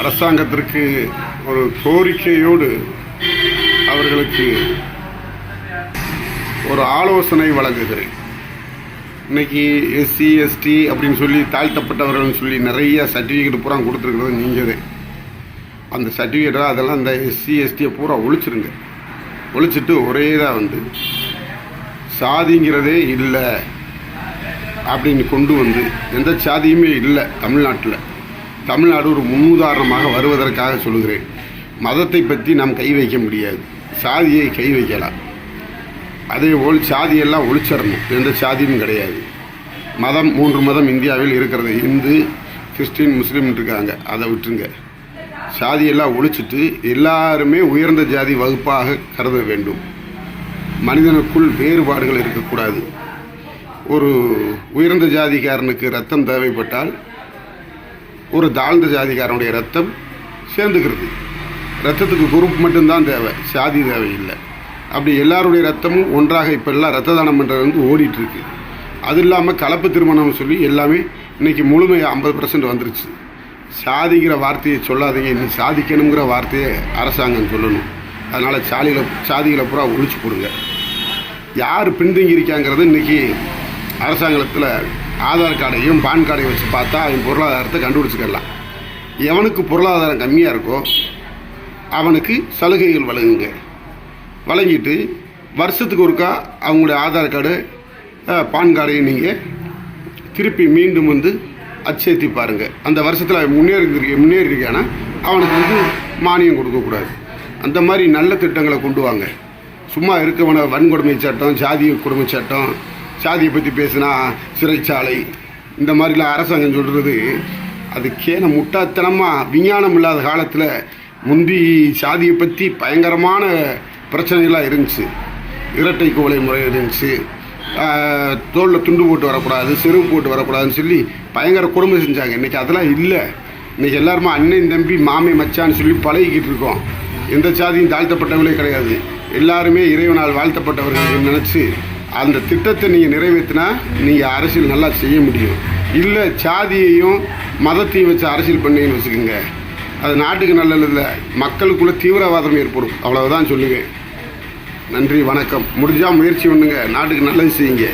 அரசாங்கத்திற்கு ஒரு கோரிக்கையோடு அவர்களுக்கு ஒரு ஆலோசனை வழங்குகிறேன். இன்னைக்கு எஸ்சி எஸ்டி அப்படின்னு சொல்லி தாழ்த்தப்பட்டவர்கள்னு சொல்லி நிறைய சர்டிஃபிகேட் பூரா கொடுத்துருக்கிறது நீங்கள். தான் அந்த சர்டிஃபிகேட்டாக அதெல்லாம் அந்த எஸ்சி எஸ்டியை பூரா ஒழிச்சிருங்க. ஒழிச்சிட்டு ஒரே இதாக வந்து சாதிங்கிறதே இல்லை அப்படின்னு கொண்டு வந்து எந்த சாதியுமே இல்லை தமிழ்நாட்டில். தமிழ்நாடு ஒரு முன்னுதாரணமாக வருவதற்காக சொல்லுகிறேன். மதத்தை பற்றி நாம் கை வைக்க முடியாது. சாதியை கை வைக்கலாம். அதே போல் சாதியெல்லாம் ஒழிச்சிடணும். எந்த சாதியும் கிடையாது. மதம் மூன்று மதம் இந்தியாவில் இருக்கிறது. இந்து கிறிஸ்டின் முஸ்லீம் இருக்காங்க. அதை விட்டுருங்க. சாதியெல்லாம் ஒழிச்சிட்டு எல்லாருமே உயர்ந்த ஜாதி வகுப்பாக கருத வேண்டும். மனிதனுக்குள் வேறுபாடுகள் இருக்கக்கூடாது. ஒரு உயர்ந்த ஜாதிக்காரனுக்கு ரத்தம் தேவைப்பட்டால் ஒரு தாழ்ந்த ஜாதிக்காரனுடைய ரத்தம் சேர்ந்துக்கிறது. ரத்தத்துக்கு குரூப் மட்டும்தான் தேவை சாதி தேவையில்லை. அப்படி எல்லாருடைய ரத்தமும் ஒன்றாக இப்போ எல்லாம் ரத்த தானம் பண்ணுறது வந்து ஓடிட்டுருக்கு. அது இல்லாமல் கலப்பு திருமணம்னு சொல்லி எல்லாமே இன்றைக்கி முழுமையாக ஐம்பது பர்சன்ட் வந்துருச்சு. சாதிங்கிற வார்த்தையை சொல்லாதீங்க இன்னும் சாதிக்கணுங்கிற வார்த்தையை அரசாங்கம் சொல்லணும். அதனால் சாலியில் சாதிகளை பூரா ஒழிச்சு கொடுங்க யார் பின்தங்கி இருக்காங்கிறது இன்றைக்கி அரசாங்கத்தில் ஆதார் கார்டையும் பான் கார்டையும் வச்சு பார்த்தா அவன் பொருளாதாரத்தை கண்டுபிடிச்சிக்கலாம் எவனுக்கு பொருளாதாரம் கம்மியாக இருக்கோ அவனுக்கு சலுகைகள் வழங்குங்க. வழங்கிட்டு வருஷத்துக்கு ஒருக்கா அவங்களுடைய ஆதார் கார்டு பான் கார்டையும் நீங்கள் திருப்பி மீண்டும் வந்து அச்சேத்தி பாருங்கள் அந்த வருஷத்தில் முன்னேறி முன்னேறியிருக்கானா? அவனுக்கு வந்து மானியம் கொடுக்கக்கூடாது அந்த மாதிரி நல்ல திட்டங்களை கொண்டு வாங்க. சும்மா இருக்கவன வன்கொடுமை சட்டம் ஜாதி கொடுமை சட்டம் சாதியை பற்றி பேசினா சிறைச்சாலை. இந்த மாதிரிலாம் அரசாங்கம் சொல்கிறது அது கேன முட்டாத்தனமாக விஞ்ஞானம் இல்லாத காலத்தில் முந்தி சாதியை பற்றி பயங்கரமான பிரச்சனைகள்லாம் இருந்துச்சு. இரட்டை கோலை முறை இருந்துச்சு. தோளில் துண்டு போட்டு வரக்கூடாது செருப்பு போட்டு வரக்கூடாதுன்னு சொல்லி பயங்கர கொடுமை செஞ்சாங்க. இன்றைக்கி அதெல்லாம் இல்லை. இன்றைக்கி எல்லாருமே அண்ணன் தம்பி மாமே மச்சான்னு சொல்லி பழகிக்கிட்டு இருக்கோம். எந்த சாதியும் தாழ்த்தப்பட்டவர்களே கிடையாது. எல்லாருமே இறைவனால் வாழ்த்தப்பட்டவர்கள் நினச்சி அந்த திட்டத்தை நீங்கள் நிறைவேற்றினா நீங்கள் அரசியல் நல்லா செய்ய முடியும். இல்லை சாதியையும் மதத்தையும் வச்சு அரசியல் பண்ணீங்கன்னு வச்சுக்கோங்க. அது நாட்டுக்கு நல்லது இல்லை. மக்களுக்குள்ள தீவிரவாதம் ஏற்படும். அவ்வளவுதான் சொல்லுவேன். நன்றி வணக்கம். முடிஞ்சால் முயற்சி பண்ணுங்கள் நாட்டுக்கு நல்லது செய்யுங்க.